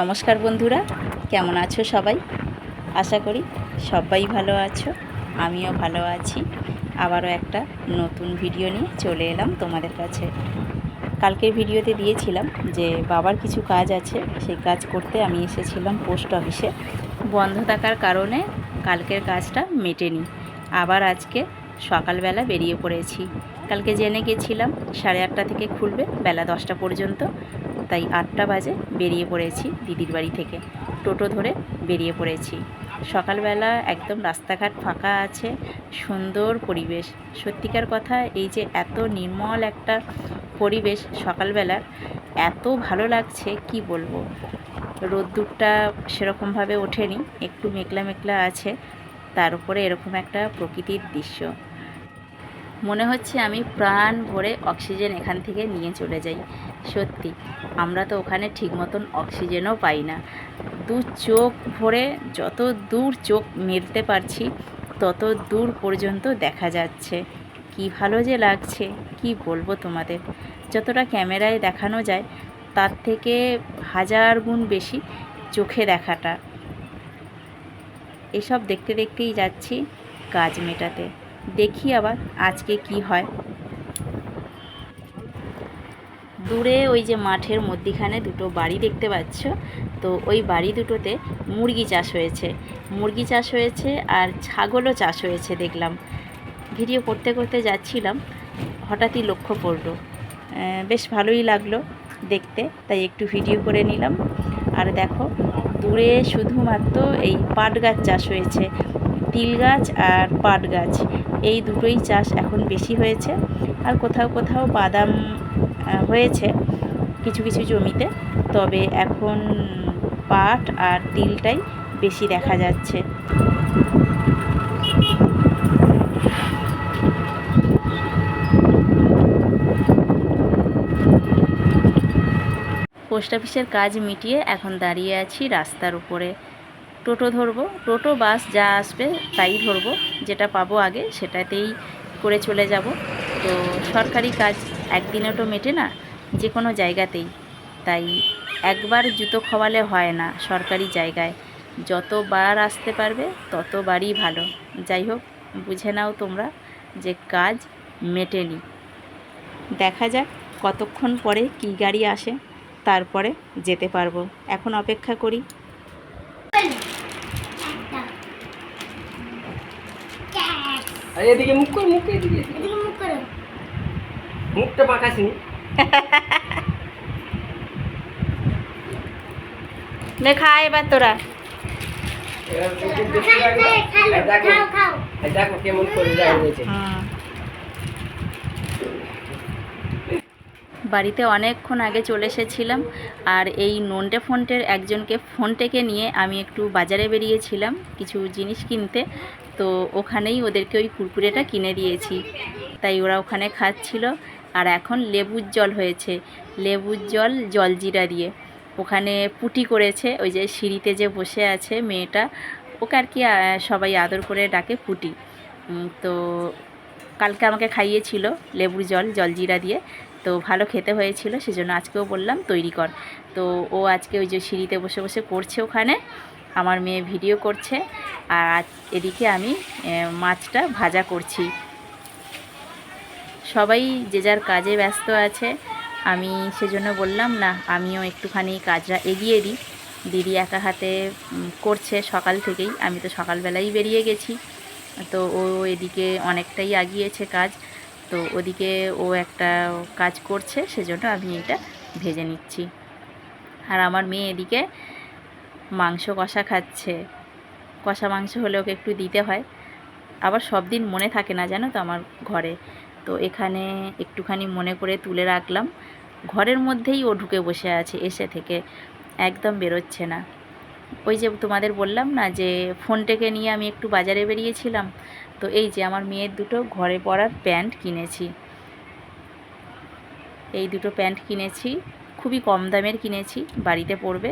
নমস্কার বন্ধুরা, কেমন আছো সবাই? আশা করি সবাই ভালো আছো, আমিও ভালো আছি। আবারও একটা নতুন ভিডিও নিয়ে চলে এলাম তোমাদের কাছে। কালকের ভিডিওতে দিয়েছিলাম যে বাবার কিছু কাজ আছে, সেই কাজ করতে আমি এসেছিলাম পোস্ট অফিসে। বন্ধ থাকার কারণে কালকের কাজটা মেটেনি। আবার আজকে সকালবেলা বেরিয়ে পড়েছি। কালকে জেনে গেছিলাম সাড়ে আটটা থেকে খুলবে, বেলা দশটা পর্যন্ত। তাই আটটা বাজে বেরিয়ে পড়েছি দিদির বাড়ি থেকে। টোটো ধরে বেরিয়ে পড়েছি। সকালবেলা একদম রাস্তাঘাট ফাঁকা আছে, সুন্দর পরিবেশ। সত্যিকার কথা, এই যে এত নির্মল একটা পরিবেশ সকালবেলার, এত ভালো লাগছে, কি বলব? রোদ্দুরটা সেরকমভাবে ওঠেনি, একটু মেঘলা মেঘলা আছে, তার উপরে এরকম একটা প্রকৃতির দৃশ্য। মনে হচ্ছে আমি প্রাণ ভরে অক্সিজেন এখান থেকে নিয়ে চলে যাই। সত্যি, আমরা তো ওখানে ঠিক মতন অক্সিজেনও পাই না। দু চোখ ভরে যত দূর চোখ মেলতে পারছি, তত দূর পর্যন্ত দেখা যাচ্ছে। কি ভালো যে লাগছে, কি বলব তোমাদের? যতটা ক্যামেরায় দেখানো যায়, তার থেকে হাজার গুণ বেশি চোখে দেখাটা। এসব দেখতে দেখতেই যাচ্ছি কাজ মেটাতে। দেখি আবার আজকে কি হয়। দূরে ওই যে মাঠের মধ্যিখানে দুটো বাড়ি দেখতে পাচ্ছ। তো ওই বাড়ি দুটোতে মুরগি চাষ হয়েছে। মুরগি চাষ হয়েছে আর ছাগলও চাষ হয়েছে দেখলাম। ভিডিও করতে করতে যাচ্ছিলাম, হঠাৎই লক্ষ্য পড়ল। বেশ ভালোই লাগল দেখতে, তাই একটু ভিডিও করে নিলাম। আর দেখো, দূরে শুধুমাত্র এই পাট গাছ চাষ হয়েছে। তিল গাছ আর পাট গাছ, এই দুটোই চাষ এখন বেশি হয়েছে। আর কোথাও কোথাও বাদাম হয়েছে কিছু কিছু জমিতে। তবে এখন পাট আর তিলটাই বেশি দেখা যাচ্ছে। পোস্ট অফিসের কাজ মিটিয়ে এখন দাঁড়িয়ে আছি রাস্তার উপরে। টোটো ধরবো, টোটো, বাস যা আসবে তাই ধরবো। যেটা পাবো আগে সেটাতেই করে চলে যাব। তো সরকারি কাজ একদিনে তো মেটে না যে কোনো জায়গাতেই। তাই একবার জুতো খাওয়ালে হয় না সরকারি জায়গায়। যতবার আসতে পারবে ততবারই ভালো। যাই হোক বুঝে নাও তোমরা যে কাজ মেটেনি। দেখা যাক কতক্ষণ পরে কী গাড়ি আসে তারপরে যেতে পারব। এখন অপেক্ষা করি। আরে এদিকে মুখ কর মুখ করে এদিকে। এদিকে। মুখটা পাকাসনি। নে খা এবার তোরা। দেখো কেমন করে বাড়িতে অনেকক্ষণ আগে চলে এসেছিলাম আর এই নন্টে ফোনটের একজনকে ফোন ফোনটেকে নিয়ে আমি একটু বাজারে বেরিয়েছিলাম কিছু জিনিস কিনতে। তো ওখানেই ওদেরকে ওই কুরকুরেটা কিনে দিয়েছি। তাই ওরা ওখানে খাচ্ছিল। আর এখন লেবুর জল হয়েছে। লেবুর জল জলজিরা দিয়ে। ওখানে পুটি করেছে, ওই যে সিঁড়িতে যে বসে আছে মেয়েটা, ওকে আর কি সবাই আদর করে ডাকে পুটি। তো কালকে আমাকে খাইয়েছিল লেবুর জল, জলজিরা দিয়ে। তো ভালো খেতে হয়েছিল, সেজন্য আজকেও বললাম তৈরি কর। তো ও আজকে ওই যে সিঁড়িতে বসে বসে করছে ওখানে, আমার মেয়ে ভিডিও করছে। আর এদিকে আমি মাছটা ভাজা করছি। সবাই যে যার কাজে ব্যস্ত আছে, আমি সেজন্য বললাম, না, আমিও একটুখানি কাজটা এগিয়ে দিই। দিদি একা হাতে করছে সকাল থেকেই, আমি তো সকালবেলাই বেরিয়ে গেছি। তো ও এদিকে অনেকটাই আগিয়েছে কাজ। তো ওদিকে ও একটা কাজ করছে, সেজন্য আমি এটা ভেজে নিচ্ছি। আর আমার মেয়ে এদিকে মাংস কষা খাচ্ছে। কষা মাংস হলে ওকে একটু দিতে হয়। আবার সব দিন মনে থাকে না জানো তো আমার ঘরে। তো এখানে একটুখানি মনে করে তুলে রাখলাম। ঘরের মধ্যেই ও ঢুকে বসে আছে, এসে থেকে একদম বেরোচ্ছে না। ওই যে তোমাদের বললাম না যে ফোনটাকে নিয়ে আমি একটু বাজারে বেরিয়েছিলাম, তো এই যে আমার মেয়ের দুটো ঘরে পরার প্যান্ট কিনেছি। এই দুটো প্যান্ট কিনেছি, খুবই কম দামের কিনেছি, বাড়িতে পরবে।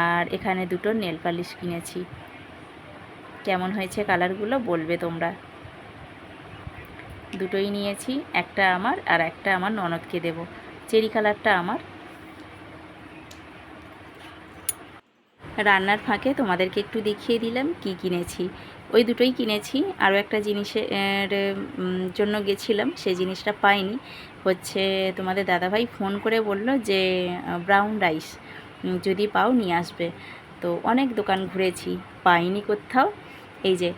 আর এখানে দুটো নেল পালিশ কিনেছি। কেমন হয়েছে কালারগুলো বলবে তোমরা। দুটোই নিয়েছি, একটা আমার আর একটা আমার ননদকে দেব। চেরি কালারটা আমার। রান্নার ফাঁকে তোমাদেরকে একটু দেখিয়ে দিলাম কি কিনেছি। ওই দুটোই কিনেছি, আরও একটা জিনিসের জন্য গেছিলাম, সেই জিনিসটা পাইনি। হচ্ছে তোমাদের দাদাভাই ফোন করে বলল যে, ব্রাউন রাইস যদি পাও নিয়ে আসবে। তো অনেক দোকান ঘুরেছি, পাইনি কোথাও। এই যে,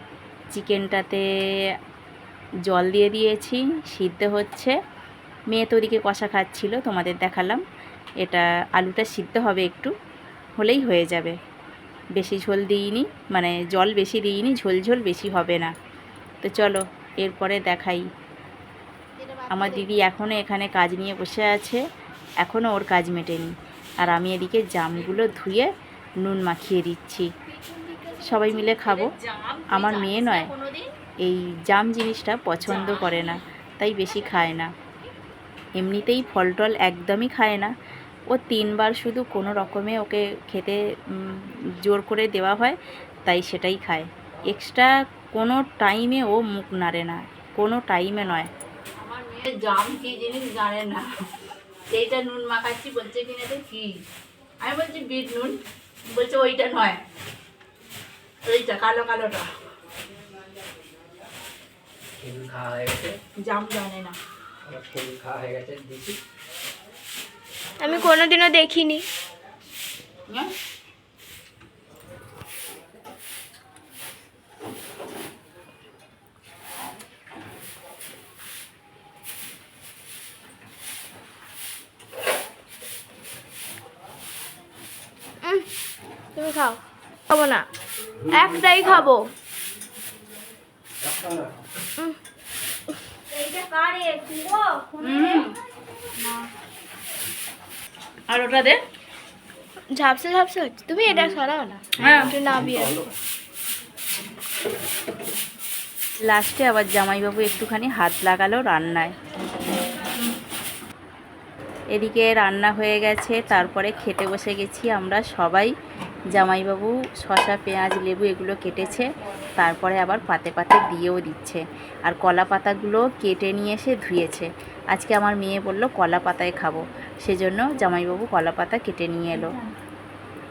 চিকেনটাতে জল দিয়ে দিয়েছি সিদ্ধ হচ্ছে। মেয়ে তো ওদিকে কষা খাচ্ছিল তোমাদের দেখালাম। এটা আলুটা সিদ্ধ হবে একটু হলেই হয়ে যাবে। বেশি ঝোল দিইনি মানে জল বেশি দিইনি ঝোল ঝোল বেশি হবে না। তো চলো এরপরে দেখাই। আমার দিদি এখনও এখানে কাজ নিয়ে বসে আছে এখনও ওর কাজ মেটেনি। আর আমি এদিকে জামগুলো ধুয়ে নুন মাখিয়ে দিচ্ছি। সবাই মিলে খাব। আমার মেয়ে নয়। এই জাম জিনিসটা পছন্দ করে না তাই বেশি খায় না। এমনিতেই ফল টল একদমই খায় না। ও তিনবার শুধু কোনো রকমে ওকে খেতে জোর করে দেওয়া হয় তাই সেটাই খায়। এক্সট্রা কোনো টাইমে ও মুখ নাড়ে না কোনো টাইমে নয়। আমার মেয়ে জাম কি জিনিস জানে না? এইটা নুন মাখাচ্ছি বলছে কিনা তো কি? আমি বলছি বিট নুন বলছে ওইটা নয়। ওইটা কালো কালোটা। খেজুর খাওয়া হয়ে গেছে। জাম জানে না। আমার খেজুর খাওয়া হয়ে গেছে দিচ্ছি আমি কোনোদিনও দেখিনি। হ্যাঁ? তুমি খাও। খাব না। একটাই খাব রাখতাম না এইটা কারে হুম। আর ওটা দে। ঝাপসা ঝাপসা হচ্ছে। তুমি এটা সরাও না। হ্যাঁ। একটু নাবিয়ে লাস্টে আবার জামাইবাবু একটুখানি হাত লাগালো রান্নায়। এদিকে রান্না হয়ে গেছে তারপরে খেতে বসে গেছি আমরা সবাই। জামাইবাবু শশা পেঁয়াজ লেবু এগুলো কেটেছে তারপরে আবার পাতে পাতে দিয়েও দিচ্ছে। আর কলা পাতাগুলো কেটে নিয়ে এসে ধুয়েছে। আজকে আমার মেয়ে বলল কলা পাতায় খাব। সেজন্য জামাইবাবু কলা পাতা কেটে নিয়ে এলো।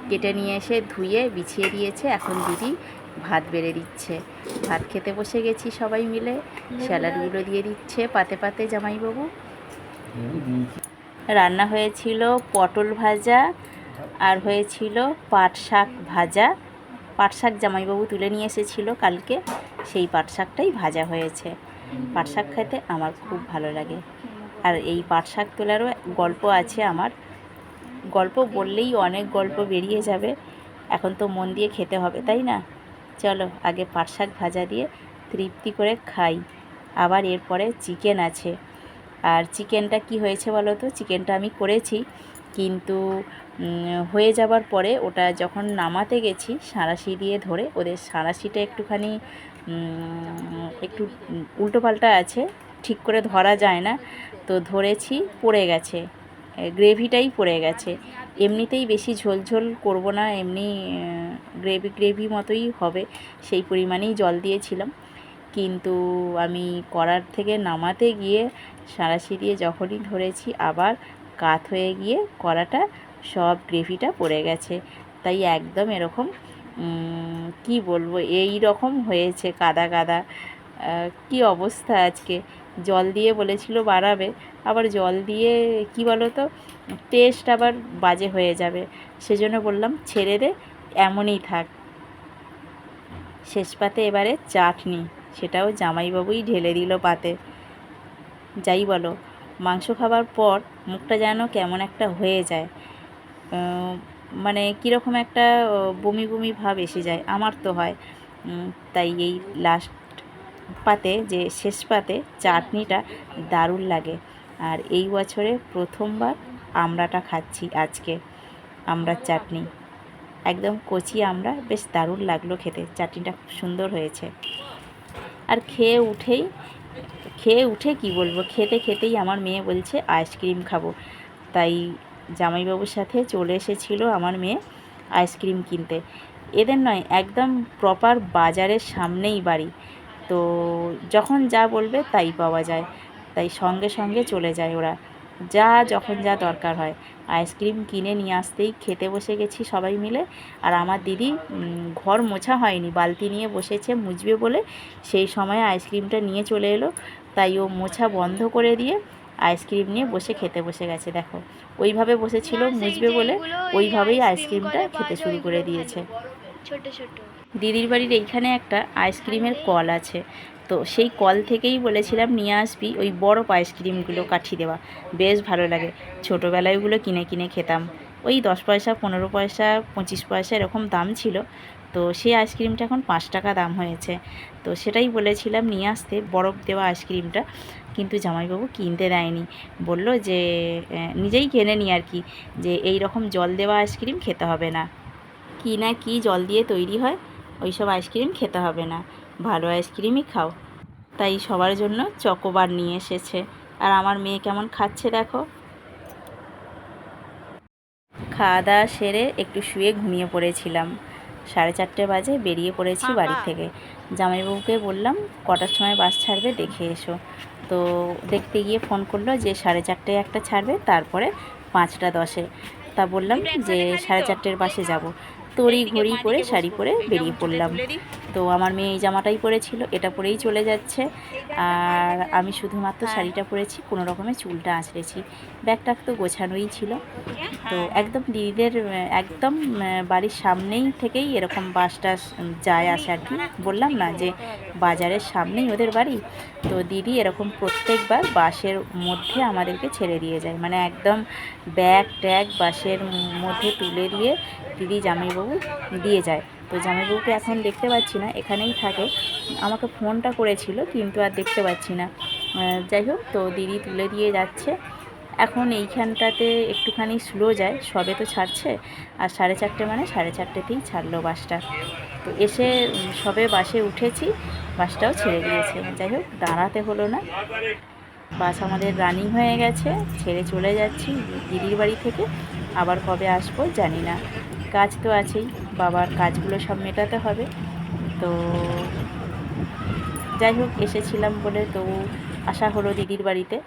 কেটে নিয়ে এসে ধুয়ে বিছিয়ে দিয়েছে। এখন দিদি ভাত বেড়ে দিচ্ছে। ভাত খেতে বসে গেছি সবাই মিলে। স্যালাডগুলো দিয়ে দিচ্ছে পাতে পাতে জামাইবাবু। রান্না হয়েছিল পটল ভাজা আর হয়েছিল পাট শাক ভাজা। পাট শাক জামাইবাবু তুলে নিয়ে এসেছিল কালকে। সেই পাট শাকটাই ভাজা হয়েছে। পাট শাক খেতে আমার খুব ভালো লাগে। আর এই পাট শাক তোলারও গল্প আছে আমার। গল্প বললেই অনেক গল্প বেরিয়ে যাবে। এখন তো মন দিয়ে খেতে হবে, তাই না? চলো, আগে পাট শাক ভাজা দিয়ে তৃপ্তি করে খাই। আবার এরপরে চিকেন আছে। আর চিকেনটা কি হয়েছে বলো তো? চিকেনটা আমি করেছি। কিন্তু হয়ে যাবার পরে ওটা যখন নামাতে গেছি সাঁড়াশি দিয়ে ধরে, ওদের সাঁড়াশিটা একটুখানি একটু উল্টোপাল্টা আছে, ঠিক করে ধরা যায় না, তো ধরেছি পড়ে গেছে গ্রেভিটাই পড়ে গেছে। এমনিতেই বেশি ঝোলঝোল করব না, এমনি গ্রেভি গ্রেভি মতোই হবে, সেই পরিমাণেই জল দিয়েছিলাম। কিন্তু আমি কড়ার থেকে নামাতে গিয়ে সাঁড়াশি দিয়ে যখনই ধরেছি, আবার কাত হয়ে গিয়ে কড়াটা সব গ্রেভিটা পড়ে গেছে। তাই একদম এরকম কি বলব এই রকম হয়েছে কাদা কাদা। কি অবস্থা আজকে? জল দিয়ে বলেছিল বাড়াবে, আবার জল দিয়ে, কি বলো তো টেস্ট আবার বাজে হয়ে যাবে। সেজন্য বললাম, ছেড়ে দে, এমনই থাক। শেষ পাতে এবারে চাটনি, সেটাও জামাইবাবুই ঢেলে দিল পাতে। যাই বলো মাংস খাবার পর মুখটা যেন কেমন একটা হয়ে যায়। মানে কীরকম একটা বমি বমি ভাব এসে যায়। আমার তো হয়। তাই এই লাস্ট পাতে, যে শেষ পাতে চাটনিটা দারুণ লাগে। আর এই বছরে প্রথমবার আমড়াটা খাচ্ছি আজকে, আমড়ার চাটনি। একদম কচি আমরা বেশ দারুণ লাগল খেতে। চাটনিটা খুব সুন্দর হয়েছে। আর খেয়ে উঠেই খেয়ে উঠে কি বলব? খেতে খেতেই আমার মেয়ে বলছে, আইসক্রিম খাব। তাই জামাইবাবুর সাথে চলে এসেছিল আমার মেয়ে আইসক্রিম কিনতে। এদের নয়, একদম প্রপার বাজারের সামনেই বাড়ি। তো যখন যা বলবে তাই পাওয়া যায়। তাই সঙ্গে সঙ্গে চলে যায় ওরা। যা, যখন যা দরকার হয়। আইসক্রিম কিনে নিয়ে আসতেই খেতে বসে গেছি সবাই মিলে। আর আমার দিদি ঘর মোছা হয়নি। বালতি নিয়ে বসেছে মুছবে বলে। সেই সময় আইসক্রিমটা নিয়ে চলে এলো। তাই ও মোছা বন্ধ করে দিয়ে আইসক্রিম নিয়ে বসে খেতে বসে গেছে দেখো। ওইভাবে বসেছিল মুছবে বলে ওইভাবেই আইসক্রিমটা খেতে শুরু করে দিয়েছে। ছোট ছোট। দিদির বাড়ির এইখানে একটা আইসক্রিমের কল আছে তো সেই কল থেকেই বলেছিলাম নিয়ে আসবি ওই বরফ আইসক্রিমগুলো কাঠি দেওয়া। বেশ ভালো লাগে ছোটোবেলায় ওগুলো কিনে কিনে খেতাম। ওই দশ পয়সা পনেরো পয়সা পঁচিশ পয়সা এরকম দাম ছিল তো সেই আইসক্রিমটা এখন পাঁচ টাকা দাম হয়েছে। তো সেটাই বলেছিলাম, নিয়ে আসতে, বরফ দেওয়া আইসক্রিমটা। কিন্তু জামাইবাবু কিনতে দেয়নি। বলল যে নিজেই কেনে নি আর কি, যে এই রকম জল দেওয়া আইসক্রিম খেতে হবে না। কি না কি জল দিয়ে তৈরি হয় ওই সব আইসক্রিম খেতে হবে না। ভালো আইসক্রিমই খাও। তাই সবার জন্য চকোবার নিয়ে এসেছে। আর আমার মেয়ে কেমন খাচ্ছে দেখো। খাওয়া দাওয়া সেরে একটু শুয়ে ঘুমিয়ে পড়েছিলাম। সাড়ে চারটে বাজে বেরিয়ে পড়েছি বাড়ি থেকে। জামাইবাবুকে বললাম কটার সময় বাস ছাড়বে দেখে এসো। তো দেখতে গিয়ে ফোন করল যে সাড়ে চারটে একটা ছাড়বে তারপরে পাঁচটা দশে। তা বললাম যে সাড়ে চারটের বাসে যাব। তড়ি ঘড়ি করে শাড়ি পরে বেরিয়ে পড়লাম। তো আমার মেয়ে এই জামাটাই পরেছিল এটা পরেই চলে যাচ্ছে। আর আমি শুধুমাত্র শাড়িটা পরেছি কোনো রকমের চুলটা আঁচড়েছি। ব্যাগটা তো গোছানোই ছিল। তো একদম দিদিদের একদম বাড়ির সামনেই থেকেই এরকম বাসটা যায় আসে আর কি। বললাম না যে বাজারের সামনেই ওদের বাড়ি। তো দিদি এরকম প্রত্যেকবার বাসের মধ্যে আমাদেরকে ছেড়ে দিয়ে যায়। মানে একদম ব্যাগ ট্যাগ বাসের মধ্যে তুলে দিয়ে দিদি জামাইবাবু দিয়ে যায় তো জামাইবাবুকে এখন দেখতে পাচ্ছি না, এখানেই থাকে। আমাকে ফোনটা করেছিল, কিন্তু আর দেখতে পাচ্ছি না। যাই হোক, তো দিদি তুলে দিয়ে যাচ্ছে। এখন এইখানটাতে একটুখানি স্লো যায়, সবে তো ছাড়ছে, আর সাড়ে চারটে মানে সাড়ে চারটেতেই ছাড়লো বাসটা। তো এসে সবে বাসে উঠেছি, বাসটাও ছেড়ে দিয়েছে। যাই হোক, দাঁড়াতে হলো না। বাস আমাদের রানিং হয়ে গেছে, ছেড়ে চলে যাচ্ছি দিদির বাড়ি থেকে। আবার কবে আসব জানি না। কাজ তো আছেই, বাবার কাজগুলো সব মেটাতে হবে। তো যাই হোক, এসেছিলাম বলে তো আশা হলো দিদির বাড়িতে।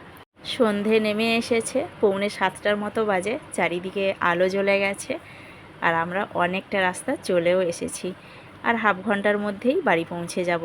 সন্ধে নেমে এসেছে, পৌনে সাতটার মতো বাজে, চারিদিকে আলো জ্বলে গেছে আর আমরা অনেকটা রাস্তা চলেও এসেছি। আর হাফ ঘণ্টার মধ্যেই বাড়ি পৌঁছে যাব।